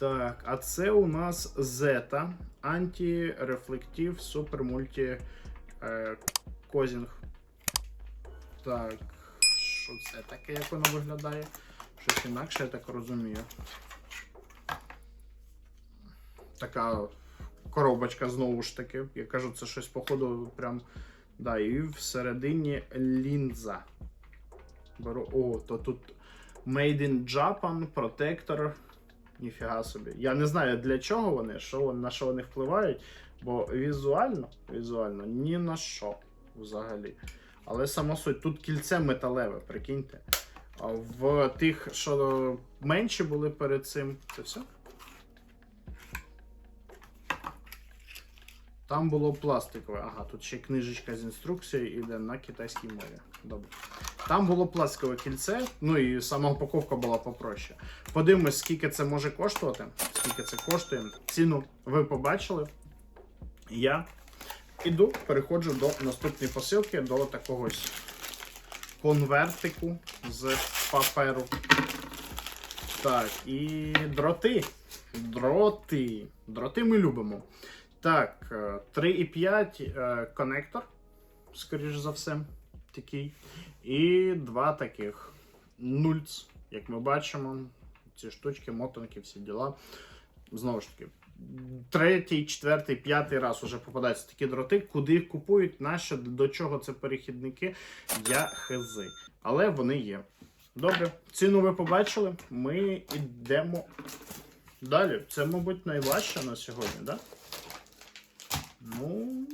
Так, а це у нас Zeta антирефлектив супер мульті е, козінг. Так, що це таке, як воно виглядає? Щось інакше, я так розумію. Така коробочка знову ж таки. Я кажу, це щось, походу, прям. Да, і всередині лінза. Беру. О, то тут Made in Japan, протектор. Ніфіга собі. Я не знаю для чого вони, що, на що вони впливають, бо візуально, візуально ні на що взагалі. Але сама суть, тут кільце металеве, прикиньте. В тих, що менші були перед цим. Це все? Там було пластикове. Ага, тут ще книжечка з інструкцією іде на китайській мові. Добре. Там було пластикове кільце, ну і сама упаковка була попроще. Подивимось, скільки це може коштувати. Скільки це коштує. Ціну ви побачили. Я іду, переходжу до наступної посилки, до такого конвертику з паперу. Так, і дроти. Дроти. Дроти ми любимо. Так, е, 3,5 е, конектор, скоріш за все, такий. І два таких нульц, як ми бачимо. Ці штучки, мотанки, всі діла. Знову ж таки, третій, четвертий, п'ятий раз вже попадаються такі дроти. Куди їх купують, нащо, до чого це перехідники, я хези. Але вони є. Добре, ціну ви побачили. Ми йдемо далі. Це, мабуть, найважче на сьогодні, так? Да? Ну,